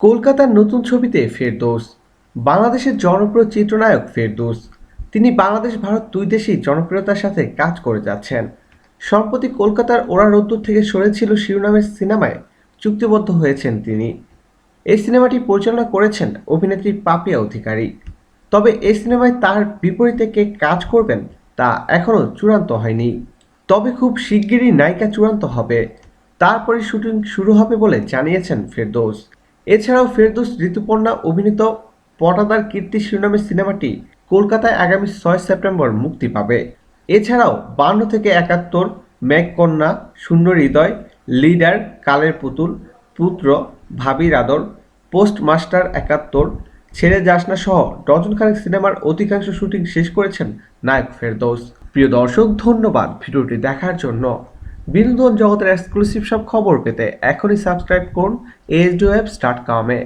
কলকাতার নতুন ছবিতে ফেরদৌস, বাংলাদেশের জনপ্রিয় চিত্রনায়ক ফেরদৌস। তিনি বাংলাদেশ, ভারত দুই দেশেই জনপ্রিয়তার সাথে কাজ করে যাচ্ছেন। সম্প্রতি কলকাতার ওরা রোদ্দুর থেকে সরেছিল শিরোনামের সিনেমায় চুক্তিবদ্ধ হয়েছেন তিনি। এই সিনেমাটি পরিচালনা করেছেন অভিনেত্রী পাপিয়া অধিকারী। তবে এই সিনেমায় তার বিপরীতে কে কাজ করবেন তা এখনও চূড়ান্ত হয়নি। তবে খুব শিগগিরই নায়িকা চূড়ান্ত হবে। তারপরে শুটিং শুরু হবে বলে জানিয়েছেন ফেরদৌস। এছাড়াও ফেরদৌস ঋতুপর্ণা অভিনীত পটাদার কীর্তি শিরোনামের সিনেমাটি কলকাতায় আগামী ছয় সেপ্টেম্বর মুক্তি পাবে। এছাড়াও বান্ন থেকে একাত্তর, মেঘকন্যা, শূন্য হৃদয়, লিডার, কালের পুতুল, পুত্র, ভাবির আদর পোস্টমাস্টার একাত্তর ছেড়ে যাস না সহ ডজনখানেক সিনেমার অধিকাংশ শুটিং শেষ করেছেন নায়ক ফেরদৌস। প্রিয় দর্শক, ধন্যবাদ ভিডিওটি দেখার জন্য। বিনোদন জগতের এক্সক্লুসিভ সব খবর পেতে এখনই সাবস্ক্রাইব করুন এইচডিওয়েব ডট কমে